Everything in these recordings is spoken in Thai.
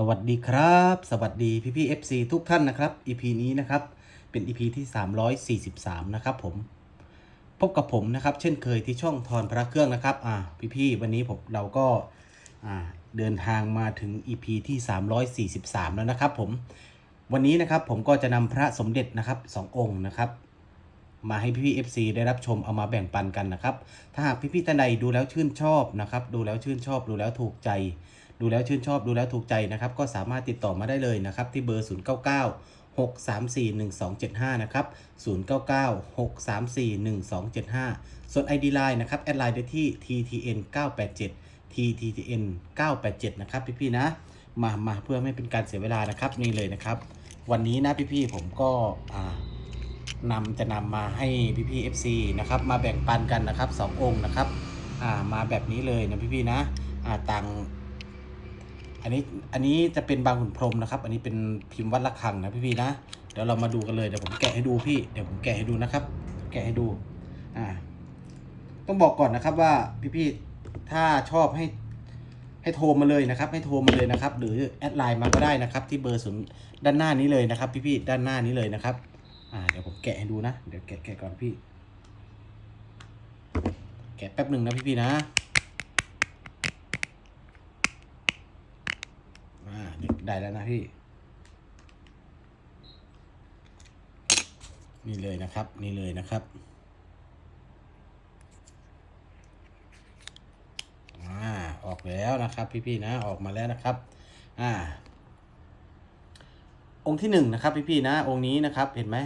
สวัสดีครับ สวัสดีพี่พี่ๆ FC ทุกท่านนะครับ EP นี้นะครับเป็น EP ที่ 343 นะครับผม พบกับผมนะครับ เช่นเคยที่ช่องทอนพระเครื่องนะครับอ่าพี่พี่วันนี้ผมเราก็อ่าเดินทางมาถึง EP ที่ 343 แล้วนะครับผมวันนี้นะครับผมก็จะนำพระสมเด็จนะครับสององค์นะครับมาให้พี่พี่ FC ได้รับชมเอามาแบ่งปันกันนะครับ ถ้าหากพี่พี่ท่านใดดูแล้วชื่นชอบนะครับ ดูแล้วชื่นชอบดูแล้วถูกใจ ดูแล้วชื่นชอบดูแล้วถูกใจนะครับ ก็สามารถติดต่อมาได้เลยนะครับ ที่เบอร์ 0 9 9 6 3 4 1 2 7 5 นะครับ 0 9 9 6 3 4 1 2 7 5 ส่วน ID Line นะครับ แอดไลน์ได้ที่ TTN 987 TTN 987 นะครับพี่ๆนะ มามาเพื่อไม่เป็นการเสียเวลานะครับ นี่เลยนะครับ วันนี้นะพี่ๆผมก็อ่านำจะนำมาให้พี่ๆ FC นะครับมาแบ่งปันกันนะครับสององค์นะครับ อ่ามาแบบนี้เลยนะพี่ๆนะอ่าต่าง อันนี้อันนี้จะเป็นบางขุนพรมนะครับ อันนี้เป็นพิมพ์วัดระฆังนะพี่ๆนะเดี๋ยวเรามาดูกันเลยเดี๋ยวผมแกะให้ดูพี่เดี๋ยวผมแกะให้ดูนะครับ แกะให้ดูอ่าต้องบอกก่อนนะครับว่าพี่ๆถ้าชอบให้ให้โทรมาเลยนะครับ ให้โทรมาเลยนะครับ หรือแอดไลน์มาก็ได้นะครับ ที่เบอร์ศูนย์ด้านหน้านี้เลยนะครับ พี่ๆด้านหน้านี้เลยนะครับอ่าเดี๋ยวผมแกะให้ดูนะ เดี๋ยวแกะแกะก่อนพี่ แกะแป๊บหนึ่งนะพี่ๆนะ อ่าเดี๋ยว ได้แล้วนะพี่ นี่เลยนะครับ นี่เลยนะครับอ่าออกแล้วนะครับ พี่ๆนะออกมาแล้วนะครับ อ่า องค์ที่หนึ่งนะครับ พี่ๆนะ องค์นี้นะครับเห็นไหม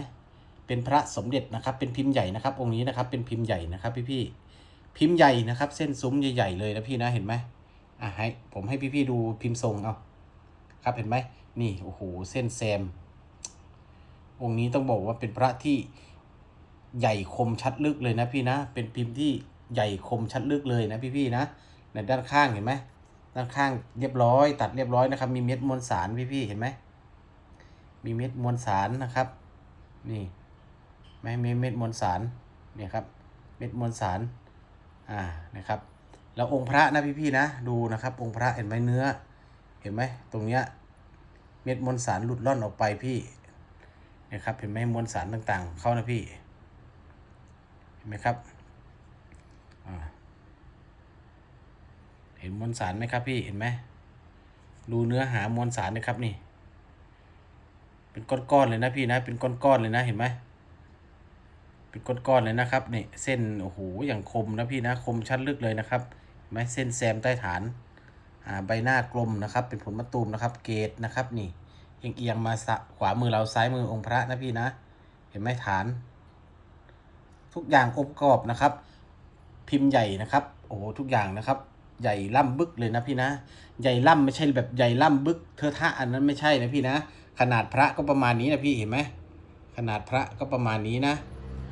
เป็นพระสมเด็จนะครับ เป็นพิมพ์ใหญ่นะครับ องค์นี้นะครับ เป็นพิมพ์ใหญ่นะครับ พี่ๆพิมพ์ใหญ่นะครับ เส้นซุ้มใหญ่ๆเลยนะพี่นะเห็นไหมอ่าให้ผมให้พี่ๆดูพิมพ์ทรงเอา ครับเห็นไหมนี่โอ้โหเส้นแซม องค์นี้ต้องบอกว่าเป็นพระที่ใหญ่คมชัดลึกเลยนะพี่นะ เป็นพิมพ์ที่ใหญ่คมชัดลึกเลยนะพี่ๆนะในด้านข้างเห็นไหมด้านข้างเรียบร้อย ตัดเรียบร้อยนะครับ มีเม็ดมวลสารพี่ๆเห็นไหมมีเม็ดมวลสารนะครับ นี่ไม่มีเม็ดมวลสารเนี่ยครับ เม็ดมวลสารอ่านะครับ แล้วองค์พระนะพี่ๆนะดูนะครับ องค์พระเห็นไหมเนื้อ เห็นไหมตรงเนี้ยเม็ดมวลสารหลุดล่อนออกไปพี่นะครับเห็นไหมมวลสารต่างๆ เข้านะพี่เห็นไหมครับเห็นมวลสารไหมครับพี่เห็นไหมดูเนื้อหามวลสารนะครับนี่ เป็นก้อนๆเลยนะพี่นะ เป็นก้อนๆเลยนะเห็นไหมเป็นก้อนๆเลยนะครับนี่เส้นโอ้โหอย่างคมนะพี่นะคมชัดลึกเลยนะครับไหมเส้นแซมใต้ฐาน ใบหน้ากลมนะครับ เป็นผลมะตูมนะครับ เกตนะครับนี่เอียงเอียงมาสะขวามือเราซ้ายมือองค์พระนะพี่นะ เห็นไหมฐาน ทุกอย่างองค์ประกอบนะครับ พิมพ์ใหญ่นะครับ โอ้ทุกอย่างนะครับ ใหญ่ล่ำบึกเลยนะพี่นะ ใหญ่ล่ำไม่ใช่แบบใหญ่ล่ำบึกเทอะทะอันนั้นไม่ใช่นะพี่นะ ขนาดพระก็ประมาณนี้นะพี่เห็นไหมขนาดพระก็ประมาณนี้นะ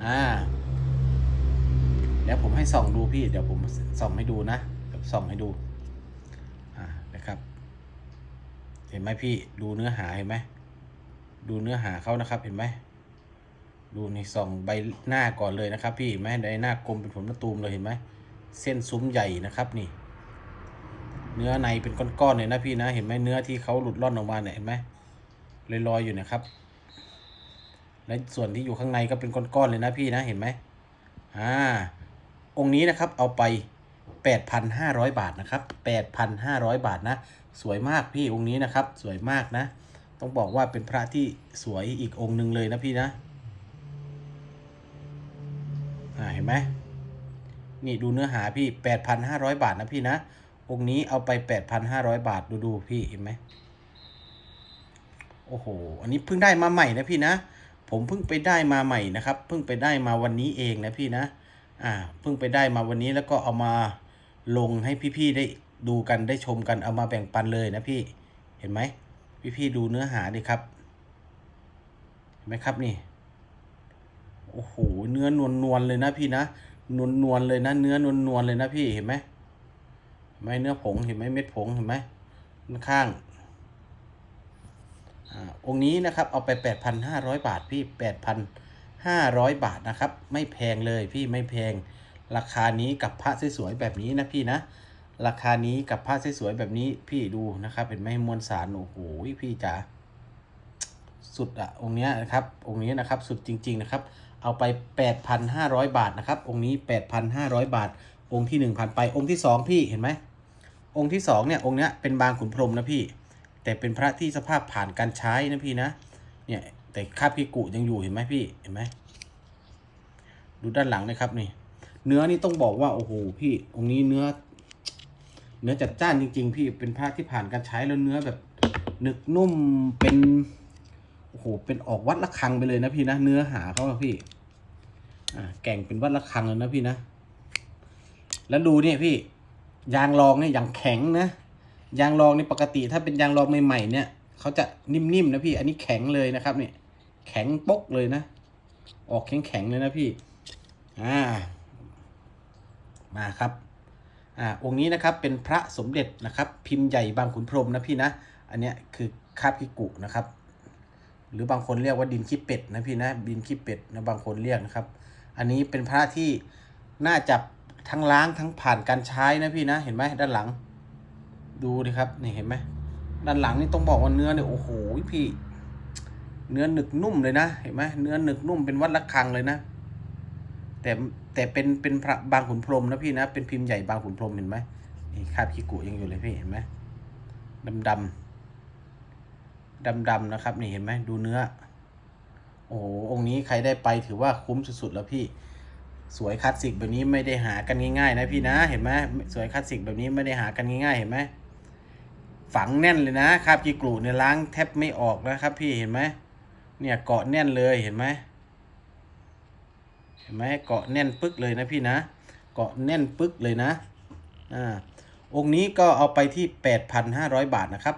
อ่าเดี๋ยวผมให้ส่องดูพี่ เดี๋ยวผมส่องให้ดูนะส่องให้ดู อ่านะครับ เห็นไหมพี่ดูเนื้อหาเห็นไหมดูเนื้อหาเขานะครับเห็นไหมดูในส่องใบหน้าก่อนเลยนะครับ พี่เห็นไหมใบหน้ากลมเป็นผลมะตูมเลยเห็นไหมเส้นซุ้มใหญ่นะครับนี่ เนื้อในเป็นก้อนๆเลยนะพี่นะ เห็นไหมเนื้อที่เขาหลุดร่อนออกมาเนี่ยเห็นไหมลอยๆอยู่นะครับ และส่วนที่อยู่ข้างในก็เป็นก้อนๆเลยนะพี่นะเห็นไหมอ่า องค์นี้นะครับเอาไป 8,500 บาทนะครับ 8,500 บาทนะ สวยมากพี่องค์นี้นะครับ สวยมากนะ ต้องบอกว่าเป็นพระที่สวยอีกองค์หนึ่งเลยนะพี่นะอ่าเห็นไหมนี่ดูเนื้อหาพี่ 8,500 บาทนะพี่นะ องค์นี้เอาไป 8,500 บาทดูดูพี่เห็นไหมโอ้โห อันนี้เพิ่งได้มาใหม่นะพี่นะ ผมเพิ่งไปได้มาใหม่นะครับ เพิ่งไปได้มาวันนี้เองนะพี่นะ อ่า เพิ่งไปได้มาวันนี้แล้วก็เอามา ลงให้พี่ๆได้ดูกันได้ชมกันเอามาแบ่งปันเลยนะพี่เห็นไหมพี่ๆดูเนื้อหาดิครับเห็นไหมครับนี่โอ้โหเนื้อนวลนวลเลยนะพี่นะนวลนวลเลยนะ เนื้อนวลนวลเลยนะพี่เห็นไหมไหมเนื้อผงเห็นไหมเม็ดผงเห็นไหมข้างอ่าองค์นี้นะครับเอาไป 8,500 บาทพี่ 8,500 บาทนะครับ ไม่แพงเลยพี่ไม่แพง ราคานี้กับพระสวยๆแบบนี้นะพี่นะ ราคานี้กับผ้าสวยๆแบบนี้พี่ดูนะครับเห็นไหมมวลสารโอ้โหพี่จ๋าสุดอะองค์เนี้ยนะครับองค์นี้นะครับสุดจริง ๆนะครับ เอาไป 8,500 บาทนะครับ องค์นี้ 8,500 บาท องค์ที่ 1,000 ไปองค์ที่ 2 พี่เห็นไหมองค์ที่ 2 เนี่ย องค์เนี้ยเป็นบางขุนพรหมนะพี่ แต่เป็นพระที่สภาพผ่านการใช้นะพี่นะเนี่ยแต่คาบพิกุยังอยู่เห็นไหมพี่เห็นไหมดูด้านหลังนะครับนี่ เนื้อนี่ต้องบอกว่าโอ้โหพี่องค์นี้เนื้อ เนื้อจัดจ้านจริง ๆ พี่เป็นพระที่ผ่านการใช้แล้วเนื้อแบบหนึกนุ่มเป็นโอ้โหเป็นออกวัดระฆังไปเลยนะพี่นะเนื้อหาเขาพี่ อ่า แก่งเป็นวัดระฆังเลยนะพี่นะแล้วดูเนี่ยพี่ ยางรองเนี่ยอย่างแข็งนะยางรองนี่ปกติถ้าเป็นยางรองใหม่ๆเนี่ยเขาจะนิ่มๆนะพี่ อันนี้แข็งเลยนะครับเนี่ยแข็งปกเลยนะ ออกแข็งๆเลยนะพี่ อ่า มาครับอ่าองค์นี้นะครับเป็นพระสมเด็จนะครับ พิมพ์ใหญ่บางขุนพรหมนะพี่นะ อันเนี้ยคือคาบพิกุนะครับ หรือบางคนเรียกว่าดินขี้เป็ดนะพี่นะดินขี้เป็ดนะบางคนเรียกนะครับ อันนี้เป็นพระที่น่าจะทั้งล้างทั้งผ่านการใช้นะพี่นะ เห็นไหมด้านหลัง ดูดิครับนี่เห็นไหมด้านหลังนี่ต้องบอกว่าเนื้อเนี่ยโอ้โหพี่ เนื้อหนึกนุ่มเลยนะ เห็นไหมเนื้อหนึกนุ่มเป็นวัดระฆังเลยนะ แต่แต่เป็นเป็นพระบางขุนพรหมนะพี่นะ เป็นพิมพ์ใหญ่บางขุนพรหมเห็นไหมนี่คาบขี้กุยังอยู่เลยพี่เห็นไหมดำดำดำดำๆนะครับ นี่เห็นไหมดูเนื้อ โอ้โหองค์นี้ใครได้ไปถือว่าคุ้มสุดๆแล้วพี่ สวยคลาสสิกแบบนี้ไม่ได้หากันง่ายๆนะพี่นะเห็นไหมสวยคลาสสิกแบบนี้ไม่ได้หากันง่ายๆเห็นไหมฝังแน่นเลยนะคาบขี้กรูเนี่ยล้างแทบไม่ออกนะครับ พี่เห็นไหมเนี่ยเกาะแน่นเลยเห็นไหม เห็นไหมเกาะแน่นปึ๊กเลยนะพี่นะ เกาะแน่นปึ๊กเลยนะอ่าองค์นี้ก็เอาไปที่ 8,500 บาทนะครับ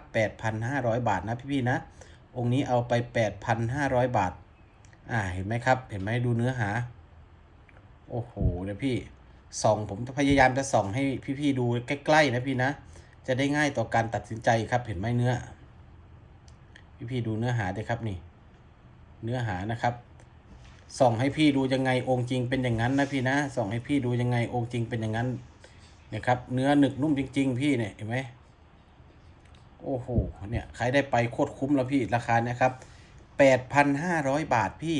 8,500 บาทนะพี่ๆนะ องค์นี้เอาไป 8,500 บาท อ่า เห็นไหมครับ เห็นไหมดูเนื้อหา โอ้โหนะพี่ ส่องผมพยายามจะส่องให้พี่ๆดูใกล้ๆนะพี่นะ จะได้ง่ายต่อการตัดสินใจครับ เห็นไหมเนื้อ พี่ๆดูเนื้อหาด้วยครับนี่ เนื้อหานะครับ ส่องให้พี่ดูยังไงองค์จริงเป็นอย่างนั้นนะพี่นะส่องให้พี่ดูยังไงองค์จริงเป็นอย่างนั้นเนี่ยครับ เนื้อหนึกนุ่มจริง ๆ พี่เนี่ยเห็นไหมโอ้โหเนี่ยใครได้ไปโคตรคุ้มแล้วพี่ราคาเนี่ยครับแปดพันห้าร้อยบาทพี่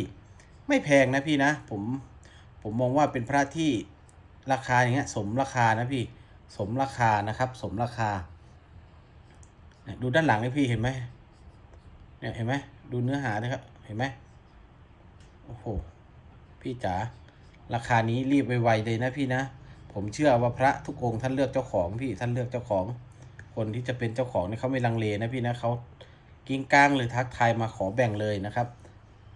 ไม่แพงนะพี่นะ ผมผมมองว่าเป็นพระที่ราคาอย่างเงี้ย สมราคานะพี่ สมราคานะครับ สมราคาดูด้านหลังนี่พี่เห็นไหมเนี่ยเห็นไหมดูเนื้อหานะครับ เห็นไหม โอ้โห พี่จ๋า ราคานี้รีบไวๆเลยนะพี่นะ ผมเชื่อว่าพระทุกองค์ท่านเลือกเจ้าของพี่ท่านเลือกเจ้าของ คนที่จะเป็นเจ้าของเนี่ยเขาไม่ลังเลนะพี่นะเขากิ้งก้างเลยทักทายมาขอแบ่งเลยนะครับ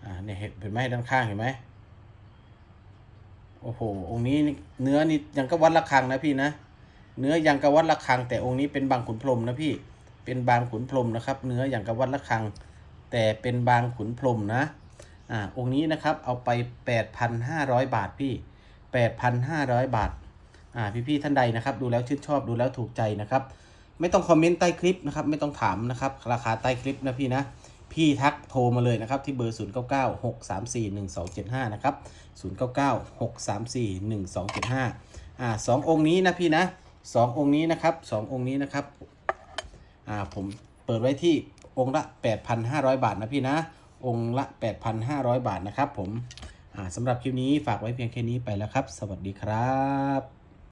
อ่าเนี่ยเห็นเห็นไหมด้านข้างเห็นไหมโอ้โห องค์นี้เนื้อนี่ยังก็วัดระฆังนะพี่นะ เนื้อยังกวัดระฆัง แต่องค์นี้เป็นบางขุนพรหมนะพี่ เป็นบางขุนพรหมนะครับ เนื้อย่างกวัดระฆัง แต่เป็นบางขุนพรหมนะ อ่าองค์นี้นะครับเอาไป 8,500 บาทพี่ 8,500 บาทอ่าพี่ๆท่านใดนะครับ ดูแล้วชื่นชอบดูแล้วถูกใจนะครับ ไม่ต้องคอมเมนต์ใต้คลิปนะครับ ไม่ต้องถามนะครับ ราคาใต้คลิปนะพี่นะพี่ทักโทรมาเลยนะครับ ที่เบอร์ 0 9 9 6 3 4 1 2 7 5 นะครับ 0 9 9 6 3 4 1 2 7 5 อ่าสององค์นี้นะพี่นะสององค์นี้นะครับสององค์นี้นะครับ อ่าผมเปิดไว้ที่องค์ละ 8,500 บาทนะพี่นะ องค์ละ 8,500 บาทนะครับผมอ่าสำหรับคลิปนี้ฝากไว้เพียงแค่นี้ไปแล้วครับ สวัสดีครับ